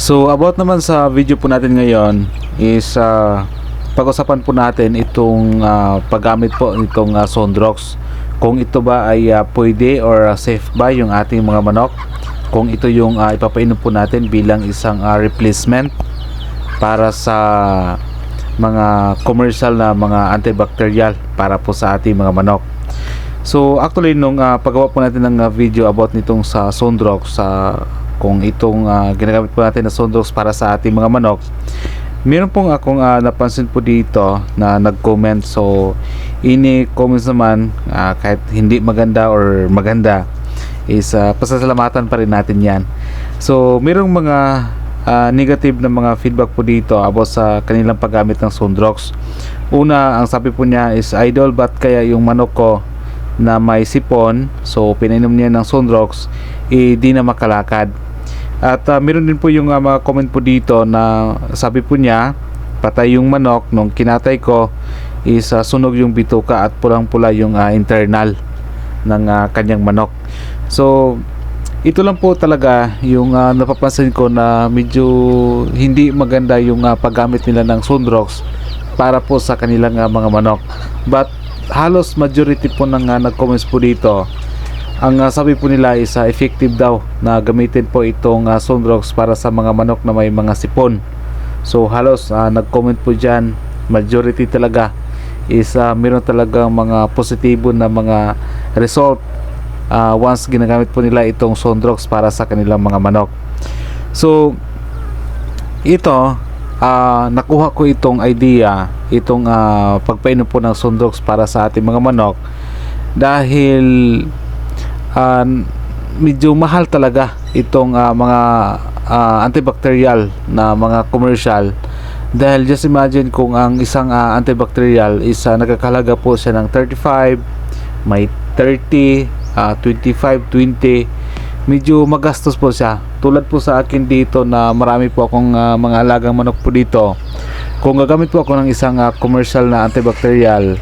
So about naman sa video po natin ngayon is ah, pag-usapan po natin itong ah, paggamit po nitong uh, Sondrox. Kung ito ba ay ah, pwede or ah, safe ba yung ating mga manok. Kung ito yung ah, ipapainom po natin bilang isang ah, replacement para sa mga commercial na mga antibacterial para po sa ating mga manok. So actually nung ah, paggawa po natin ng ah, video about nitong sa Sondrox sa kung itong ah, ginagamit po natin na Sondrox para sa ating mga manok. Meron pong akong ah, napansin po dito na nag-comment. So ini comments naman ah, kahit hindi maganda or maganda is ah, pasasalamatan pa rin natin yan. So merong mga ah, negative na mga feedback po dito about sa kanilang paggamit ng Sondrox una ang sabi po niya is idol but kaya yung manok ko na may sipon so pinainom niya ng Sondrox eh di na makalakad at ah, meron din po yung ah, mga comment po dito na sabi po niya patay yung manok nung kinatay ko is ah, sunog yung bituka at pulang-pula yung ah, internal ng ah, kanyang manok. So ito lang po talaga yung ah, napapansin ko na medyo hindi maganda yung ah, paggamit nila ng Sunrox para po sa kanilang ah, mga manok. But halos majority po ng ah, nag-comments po dito ang uh, sabi po nila is uh, effective daw na gamitin po itong uh, Sunrox para sa mga manok na may mga sipon. So halos uh, nag-comment po dyan, majority talaga is uh, meron talagang mga positibo na mga result uh, once ginagamit po nila itong Sunrox para sa kanilang mga manok. So ito uh, nakuha ko itong idea itong uh, pagpainom po ng Sunrox para sa ating mga manok dahil uh, medyo mahal talaga itong uh, mga uh, antibacterial na mga commercial. Dahil just imagine kung ang isang uh, antibacterial is uh, nagkakalaga po siya ng 35 may 30 uh, 25 20 medyo magastos po siya. Tulad po sa akin dito na marami po akong uh, mga alagang manok po dito. Kung gagamit po ako ng isang uh, commercial na antibacterial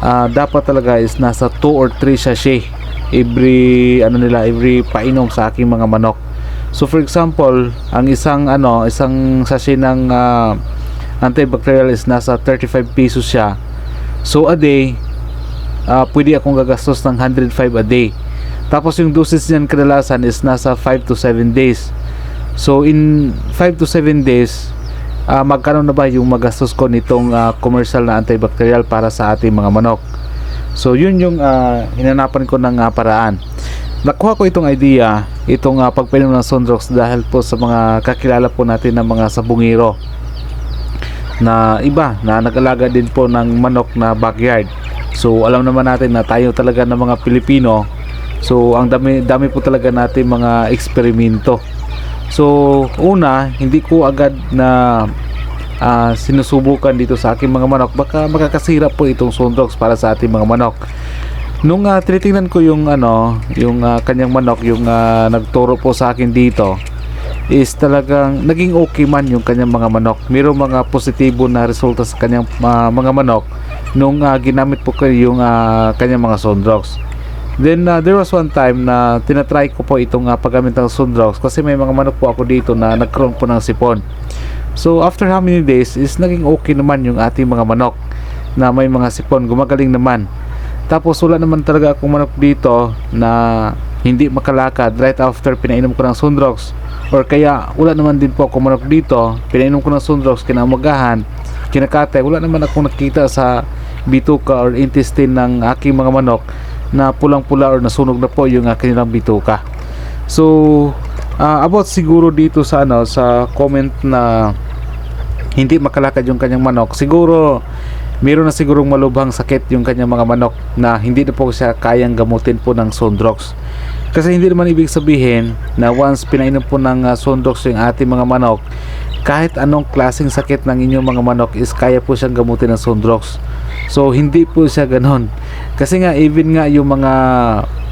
uh, dapat talaga is nasa 2 or 3 sachet every ano nila every painom sa aking mga manok. So for example ang isang ano isang sachet ng uh, antibacterial is nasa 35 pesos siya. So a day uh, pwede akong gagastos ng 105 a day. Tapos yung dosage niyan kadalasan is nasa 5 to 7 days. So in 5 to 7 days uh, magkano na ba yung magastos ko nitong uh, commercial na antibacterial para sa ating mga manok So yun yung uh, hinanapan ko ng uh, paraan. Nakuha ko itong idea, itong uh, pagpainom ng Sunrox dahil po sa mga kakilala po natin ng mga sabungiro na iba na nag-alaga din po ng manok na backyard. So alam naman natin na tayo talaga ng mga Pilipino. So ang dami dami po talaga natin mga eksperimento. So una, hindi ko agad na uh, sinusubukan dito sa aking mga manok. Baka makakasira po itong Sunrox para sa ating mga manok. Nung uh, tinitingnan ko yung ano yung uh, kanyang manok yung uh, nagturo po sa akin dito is talagang naging okay man yung kanyang mga manok. Mayroong mga positibo na resulta sa kanyang uh, mga manok nung uh, ginamit po ko yung uh, kanyang mga Sunrox Then uh, there was one time na tinatry ko po itong uh, paggamit ng Sunrox kasi may mga manok po ako dito na nagkaroon po ng sipon. So after how many days is naging okay naman yung ating mga manok na may mga sipon, gumagaling naman. Tapos wala naman talaga akong manok dito na hindi makalakad. Right after pinainom ko ng Sunrox or kaya wala naman din po ako manok dito. Pinainom ko ng Sunrox kinamagahan kinakate wala naman akong nakita sa bituka or intestine ng aking mga manok na pulang pula or nasunog na po yung kanilang bituka. So uh, about siguro dito sa ano sa comment na hindi makalakad yung kanyang manok. Siguro meron na sigurong malubhang sakit yung kanyang mga manok na hindi na po siya kayang gamutin po ng Sondrox. Kasi hindi naman ibig sabihin na once pinainom po ng uh, Sondrox yung ating mga manok kahit anong klaseng sakit ng inyong mga manok is kaya po siyang gamutin ng Sondrox. So hindi po siya ganon. Kasi nga even nga yung mga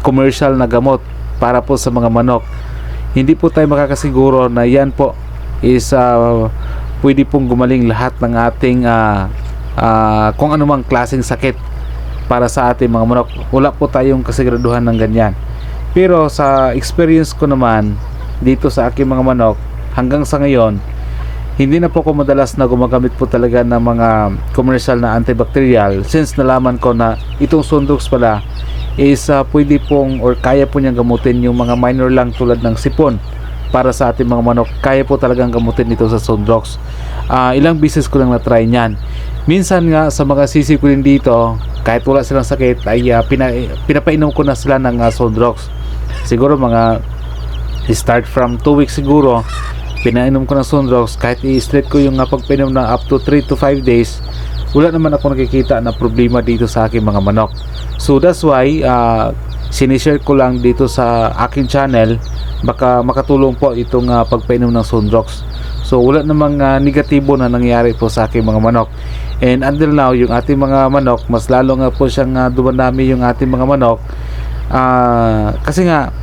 commercial na gamot para po sa mga manok hindi po tayo makakasiguro na yan po is uh, pwede pong gumaling lahat ng ating uh, uh, kung anumang klaseng sakit para sa ating mga manok. Wala po tayong kasiguraduhan ng ganyan. Pero sa experience ko naman dito sa aking mga manok hanggang sa ngayon hindi na po ako madalas na gumagamit po talaga ng mga commercial na antibacterial since nalaman ko na itong Sundox pala is ah, pwede pong or kaya po niyang gamutin yung mga minor lang tulad ng sipon para sa ating mga manok kaya po talagang gamutin ito sa Sundox Ah, ilang beses ko lang na-try niyan. Minsan nga sa mga sisi ko rin dito kahit wala silang sakit ay ah, pina, pinapainom ko na sila ng uh, Sundox siguro mga start from 2 weeks siguro pinainom ko ng Sunrox kahit i-straight ko yung uh, pagpainom na up to 3 to 5 days wala naman ako nakikita na problema dito sa aking mga manok. So that's why uh, sinishare ko lang dito sa aking channel baka makatulong po itong uh, pagpainom ng Sunrox so wala namang uh, negatibo na nangyari po sa aking mga manok and until now yung ating mga manok mas lalo nga po siyang uh, dumadami yung ating mga manok Ah, kasi nga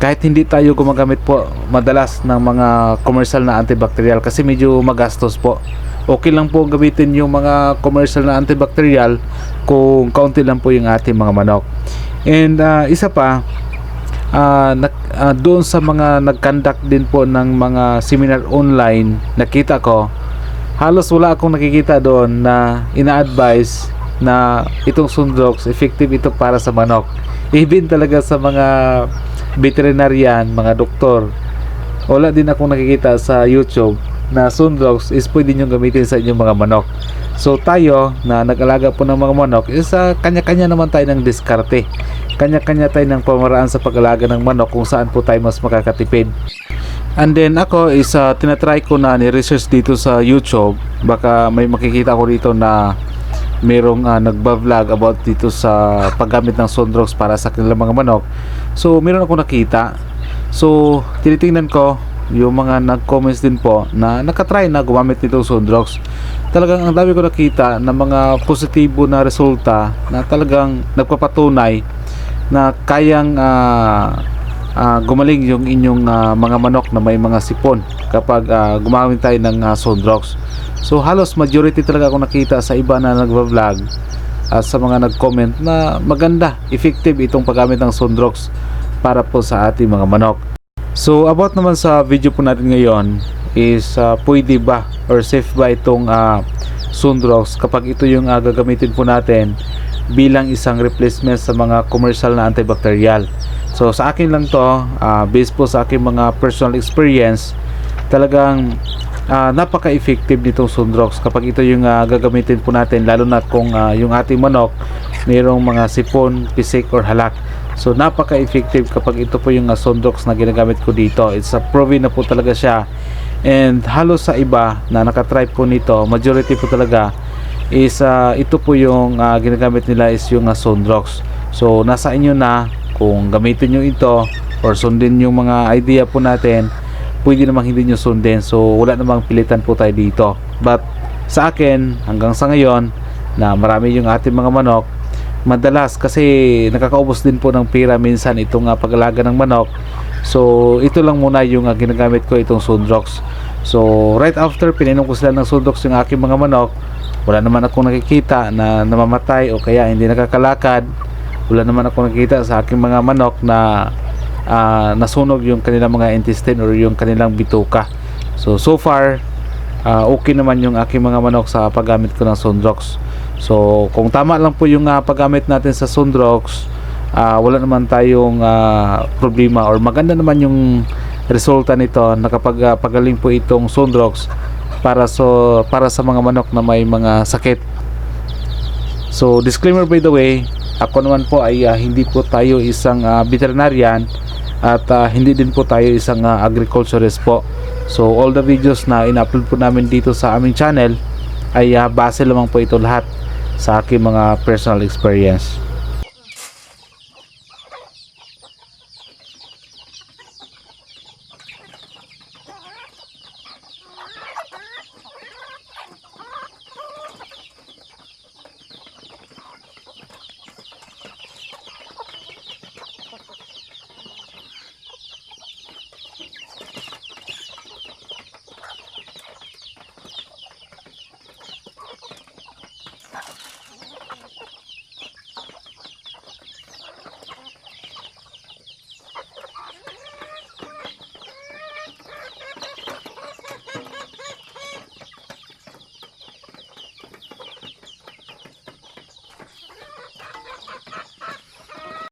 kahit hindi tayo gumagamit po madalas ng mga commercial na antibacterial kasi medyo magastos po. Okay lang po gamitin yung mga commercial na antibacterial kung kaunti lang po yung ating mga manok. And ah, isa pa, ah, nak- ah, doon sa mga nag-conduct din po ng mga seminar online, nakita ko, halos wala akong nakikita doon na ina-advise na itong Sundox effective ito para sa manok. Even talaga sa mga veterinarian, mga doktor, wala din akong nakikita sa YouTube na Sundox is pwede nyo gamitin sa inyong mga manok. So tayo na nag-alaga po ng mga manok is ah, kanya-kanya naman tayo ng diskarte. Kanya-kanya tayo ng pamaraan sa pag-alaga ng manok kung saan po tayo mas makakatipid. And then ako is uh, tinatry ko na ni-research dito sa YouTube. Baka may makikita ko dito na merong uh, nagba-vlog about dito sa paggamit ng Sunrox para sa kanilang mga manok. So meron ako nakita. So tinitingnan ko yung mga nag-comments din po na nakatry na gumamit nitong Sunrox. Talagang ang dami ko nakita na mga positibo na resulta na talagang nagpapatunay na kayang ah, ah, gumaling yung inyong ah, mga manok na may mga sipon kapag ah, gumamit tayo ng uh, Sunrox. So halos majority talaga ako nakita sa iba na nagva-vlog at sa mga nag-comment na maganda, effective itong paggamit ng Sunrox para po sa ating mga manok. So about naman sa video po natin ngayon is ah, pwede ba or safe ba itong uh, Sunrox kapag ito yung ah, gagamitin po natin bilang isang replacement sa mga commercial na antibacterial. So sa akin lang to, ah, based po sa aking mga personal experience, talagang ah, napaka-effective nitong Sunrox kapag ito yung ah, gagamitin po natin lalo na kung ah, yung ating manok mayroong mga sipon, pisik or halak. So napaka-effective kapag ito po yung uh, na ginagamit ko dito. It's a proven na po talaga siya. And halos sa iba na nakatry po nito, majority po talaga is ah, ito po yung ah, ginagamit nila is yung uh, Sunrox. So nasa inyo na kung gamitin nyo ito or sundin yung mga idea po natin pwede namang hindi nyo sundin so wala namang pilitan po tayo dito but sa akin hanggang sa ngayon na marami yung ating mga manok madalas kasi nakakaubos din po ng pira minsan itong uh, pag-alaga ng manok so ito lang muna yung uh, ginagamit ko itong Sunrox so right after pininom ko sila ng Sunrox yung aking mga manok wala naman akong nakikita na namamatay o kaya hindi nakakalakad wala naman ako nakikita sa aking mga manok na ah, nasunog yung kanilang mga intestine or yung kanilang bituka. So so far ah, okay naman yung aking mga manok sa paggamit ko ng Sunrox. So kung tama lang po yung ah, paggamit natin sa Sunrox, ah, wala naman tayong ah, problema or maganda naman yung resulta nito na kapag ah, pagaling po itong Sunrox para so para sa mga manok na may mga sakit. So disclaimer by the way, ako naman po ay ah, hindi po tayo isang ah, veterinarian at ah, hindi din po tayo isang ah, agriculturist po. So all the videos na in-upload po namin dito sa aming channel ay ah, base lamang po ito lahat sa aking mga personal experience.